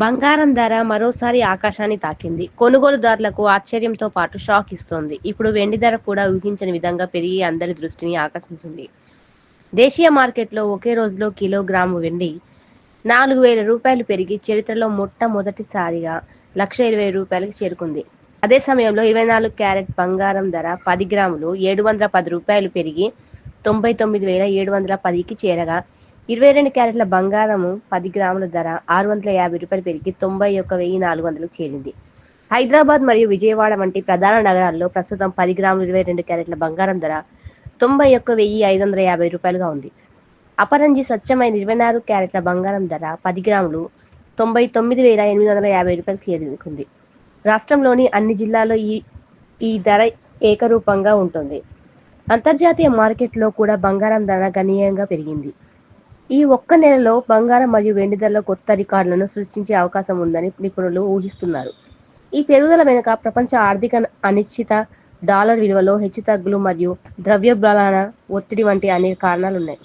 బంగారం ధర మరోసారి ఆకాశాన్ని తాకింది. కొనుగోలుదారులకు ఆశ్చర్యంతో పాటు షాక్ ఇస్తోంది. ఇప్పుడు వెండి ధర కూడా ఊహించని విధంగా పెరిగి అందరి దృష్టిని ఆకర్షించింది. దేశీయ మార్కెట్లో ఒకే రోజులో కిలోగ్రాము వెండి నాలుగు వేల రూపాయలు పెరిగి చరిత్రలో మొట్టమొదటిసారిగా లక్ష ఇరవై రూపాయలకు చేరుకుంది. అదే సమయంలో ఇరవై నాలుగు క్యారెట్ బంగారం ధర పది గ్రాములు ఏడు వందల పది రూపాయలు పెరిగి తొంభై తొమ్మిది వేల ఏడు వందల పదికి చేరగా ఇరవై రెండు క్యారెట్ల బంగారము పది గ్రాముల ధర ఆరు వందల యాభై రూపాయలు పెరిగి తొంభై ఒక్క వెయ్యి నాలుగు వందలకు చేరింది. హైదరాబాద్ మరియు విజయవాడ వంటి ప్రధాన నగరాల్లో ప్రస్తుతం పది గ్రాములు ఇరవై రెండు క్యారెట్ల బంగారం ధర తొంభై ఒక్క వెయ్యి ఐదు వందల యాభై రూపాయలుగా ఉంది. అపరంజి స్వచ్ఛమైన ఇరవై నాలుగు క్యారెట్ల బంగారం ధర పది గ్రాములు తొంభై తొమ్మిది వేల ఎనిమిది వందల యాభై రూపాయలు చేరుకుంది రాష్ట్రంలోని అన్ని జిల్లాల్లో ఈ ఈ ధర ఏకరూపంగా ఉంటుంది. అంతర్జాతీయ మార్కెట్లో కూడా బంగారం ధర గణనీయంగా పెరిగింది. ఈ ఒక్క నెలలో బంగారం మరియు వెండి ధరల కొత్త రికార్డులను సృష్టించే అవకాశం ఉందని నిపుణులు ఊహిస్తున్నారు. ఈ పెరుగుదల వెనుక ప్రపంచ ఆర్థిక అనిశ్చిత డాలర్ విలువలో హెచ్చుతగ్గులు మరియు ద్రవ్యోల్బణాల ఒత్తిడి వంటి అనేక కారణాలు ఉన్నాయి